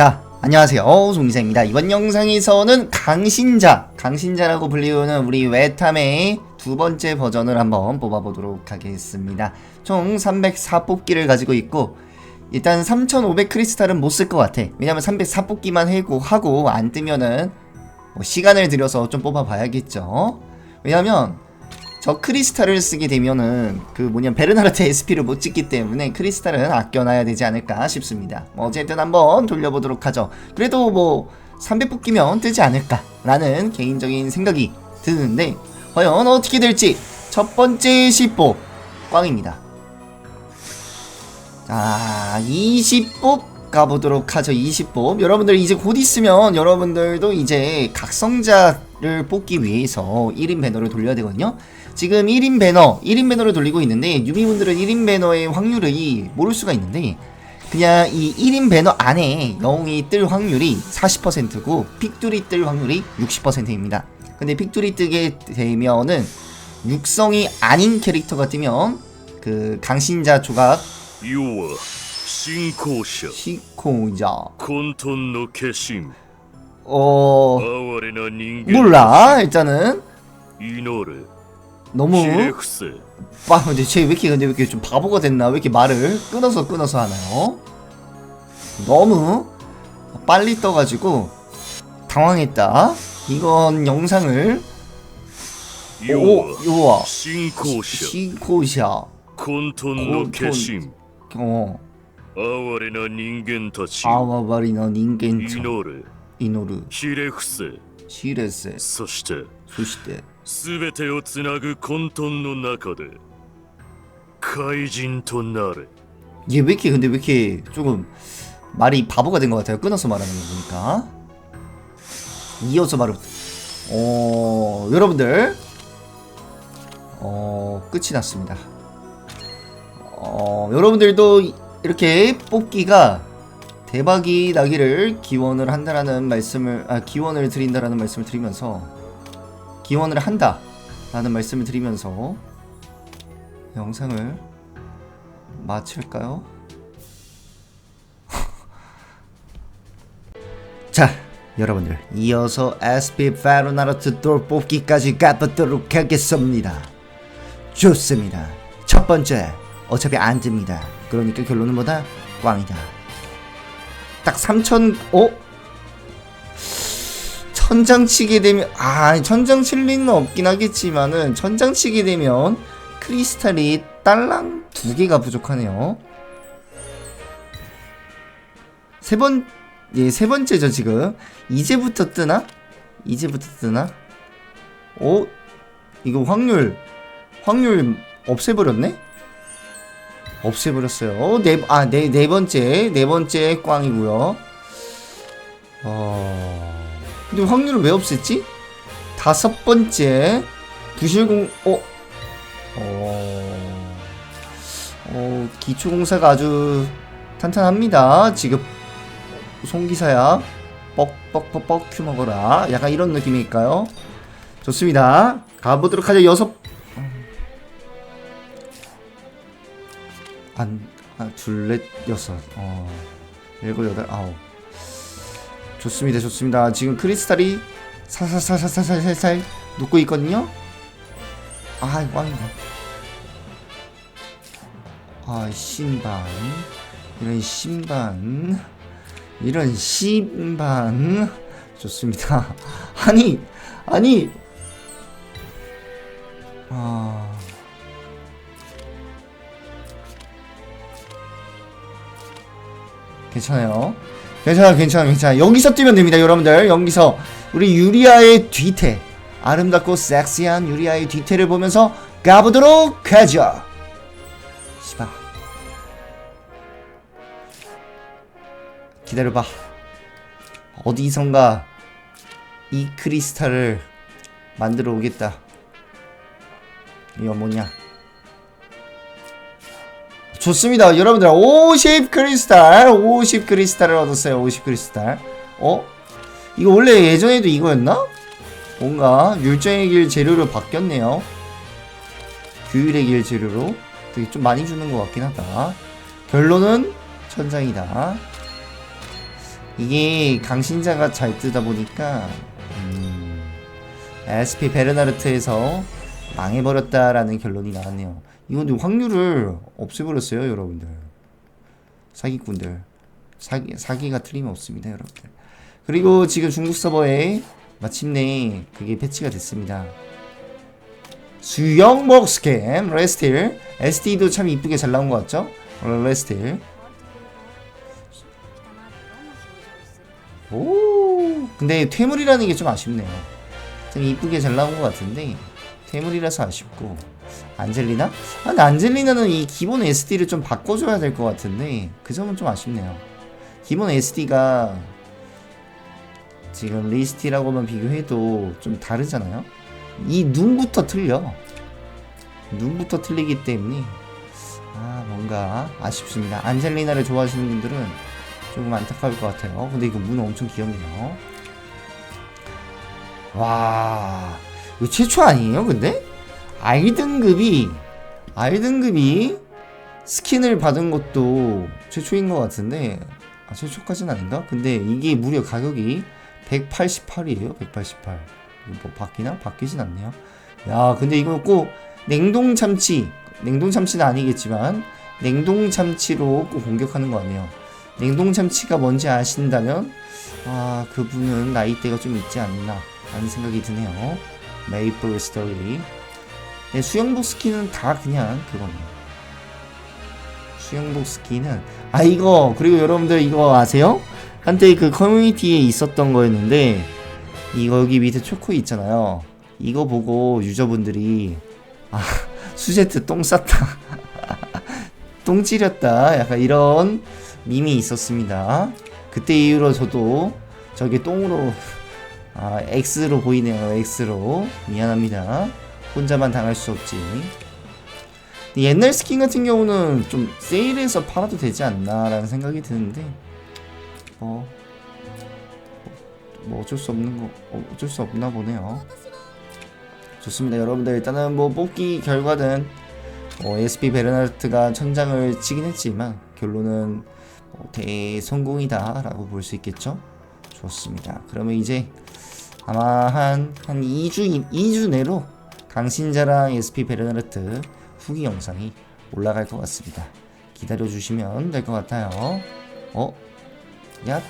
자, 안녕하세요. 송기사입니다. 이번 영상에서는 강신자, 강신자라고 불리우는 우리 외탐의 두 번째 버전을 한번 뽑아보도록 하겠습니다. 총 304 뽑기를 가지고 있고, 일단 3500 크리스탈은 못 쓸 것 같아. 왜냐면 304 뽑기만 해고 하고 안 뜨면은 뭐 시간을 들여서 좀 뽑아봐야겠죠. 왜냐면 저 크리스탈을 쓰게 되면은 그 뭐냐 베르나르트 SP를 못 찍기 때문에 크리스탈은 아껴놔야 되지 않을까 싶습니다. 뭐 어쨌든 한번 돌려보도록 하죠. 그래도 뭐 300 뽑기면 뜨지 않을까라는 개인적인 생각이 드는데 과연 어떻게 될지 첫 번째 10뽑 꽝입니다. 자 20뽑 가보도록 하죠 20뽑 여러분들 이제 곧 있으면 여러분들도 이제 각성자를 뽑기 위해서 1인 배너를 돌려야 되거든요 지금 1인 배너, 1인 배너를 돌리고 있는데 유비분들은 1인 배너의 확률을 모를 수가 있는데 그냥 이 1인 배너 안에 영웅이 뜰 확률이 40%고 픽둘이 뜰 확률이 60%입니다. 근데 픽둘이 뜨게 되면은 육성이 아닌 캐릭터가 뜨면 그 강신자 조각 유어 신코샤 신코자 콘톤 노케심 어 몰라 일단은 이노를 너무 ひれ伏せ 빠 근데 쟤 왜 이렇게 근데 왜 이렇게 좀 바보가 됐나 왜 이렇게 말을 끊어서 끊어서 하나요? 너무 빨리 떠가지고 당황했다. 이건 영상을 要 오 は 요와 信仰者 시코샤 混沌の化身 어 哀れな人間たち 아와바리너 닌겐처 祈る 이노르 ひれ伏せ 시레세 そして 소시대 全てをつなぐ混沌の中で怪人となれ 얘 왜 이렇게 근데 왜 이렇게 조금 말이 바보가 된 것 같아요. 끊어서 말하는 거 보니까 이어서 말을 어 여러분들 어 끝이 났습니다. 어 여러분들도 이렇게 뽑기가 대박이 나기를 기원을 한다라는 말씀을 아 기원을 드린다라는 말씀을 드리면서 기원을 한다 라는 말씀을 드리면서 영상을 마칠까요? 자, 여러분들 이어서 SP 파로나르트 돌 뽑기까지 가보도록 하겠습니다. 좋습니다. 첫 번째, 어차피 안 듭니다. 그러니까 결론은 뭐다? 꽝이다. 딱 3천, 어? 천장 치게 되면, 아, 천장 칠 리는 없긴 하겠지만은, 천장 치게 되면, 크리스탈이 딸랑 두 개가 부족하네요. 세 번, 예, 세 번째죠, 지금. 이제부터 뜨나? 이제부터 뜨나? 오, 이거 확률, 확률 없애버렸네? 없애버렸어요. 네, 아, 네, 네 번째, 네 번째 꽝이고요. 어, 근데 확률을 왜 없앴지? 다섯 번째, 부실공, 어, 어, 어, 기초공사가 아주 탄탄합니다. 지금 송기사야 뻑뻑뻑뻑 큐 먹어라. 약간 이런 느낌일까요? 좋습니다. 가보도록 하죠. 여섯 안, 아, 둘, 넷, 여섯, 어, 일곱, 여덟, 아홉. 좋습니다, 좋습니다. 지금 크리스탈이 살살살살살살살 녹고 있거든요. 아, 꽝이다. 아, 신반. 이런 신반. 이런 신반. 좋습니다. 아니, 아니. 아. 괜찮아요. 괜찮아, 괜찮아, 괜찮아. 여기서 뛰면 됩니다, 여러분들. 여기서 우리 유리아의 뒤태. 아름답고 섹시한 유리아의 뒤태를 보면서 가보도록 하죠. 씨발. 기다려봐. 어디선가 이 크리스탈을 만들어 오겠다. 이거 뭐냐? 좋습니다. 여러분들 50 크리스탈, 50 크리스탈을 얻었어요. 50 크리스탈. 어? 이거 원래 예전에도 이거였나? 뭔가 율정의 길 재료로 바뀌었네요. 규율의 길 재료로 되게 좀 많이 주는 것 같긴 하다. 결론은 천장이다. 이게 강신자가 잘 뜨다 보니까 음, SP 베르나르트에서 망해버렸다라는 결론이 나왔네요. 이건 확률을 없애버렸어요, 여러분들. 사기꾼들. 사기, 사기가 틀림없습니다, 여러분들. 그리고 지금 중국 서버에 마침내 그게 패치가 됐습니다. 수영복 스캠, 레스틸. SD도 참 이쁘게 잘 나온 것 같죠? 어, 레스틸. 오, 근데 퇴물이라는 게 좀 아쉽네요. 좀 이쁘게 잘 나온 것 같은데 퇴물이라서 아쉽고 안젤리나? 아, 안젤리나는 이 기본 SD를 좀 바꿔줘야 될 것 같은데 그 점은 좀 아쉽네요. 기본 SD가 지금 리스티라고만 비교해도 좀 다르잖아요. 이 눈부터 틀려. 눈부터 틀리기 때문에 아 뭔가 아쉽습니다. 안젤리나를 좋아하시는 분들은 조금 안타까울 것 같아요. 근데 이거 문 엄청 귀엽네요. 와, 이거 최초 아니에요? 근데 R 등급이 R 등급이 스킨을 받은 것도 최초인 것 같은데 아, 최초까지는 아닌가? 근데 이게 무려 가격이 188이에요. 188. 이거 뭐 바뀌나? 바뀌진 않네요. 야, 근데 이거 꼭 냉동 참치, 냉동 참치는 아니겠지만 냉동 참치로 꼭 공격하는 거 같네요. 냉동 참치가 뭔지 아신다면 아 그분은 나이대가 좀 있지 않나 라는 생각이 드네요 메이플 스토리. 네, 수영복 스킨은 다 그냥 그거네요 수영복 스킨은 아 이거 그리고 여러분들 이거 아세요? 한때 그 커뮤니티에 있었던 거였는데 이거 여기 밑에 초코 있잖아요. 이거 보고 유저분들이 아 수제트 똥 쌌다. 똥 찌렸다. 약간 이런 밈이 있었습니다. 그때 이후로 저도 저게 똥으로 아 X로 보이네요. X로 미안합니다. 혼자만 당할 수 없지. 옛날 스킨 같은 경우는 좀 세일해서 팔아도 되지 않나라는 생각이 드는데 뭐, 뭐 어쩔 수 없는 거 어, 어쩔 수 없나 보네요. 좋습니다, 여러분들 일단은 뭐 뽑기 결과는 어, SP 베르나르트가 천장을 치긴 했지만 결론은 어, 대성공이다라고 볼 수 있겠죠. 좋습니다. 그러면 이제 아마 한, 한 2주, 2주 내로 강신자랑 SP 베르나르트 후기 영상이 올라갈 것 같습니다. 기다려주시면 될 것 같아요. 어? 야?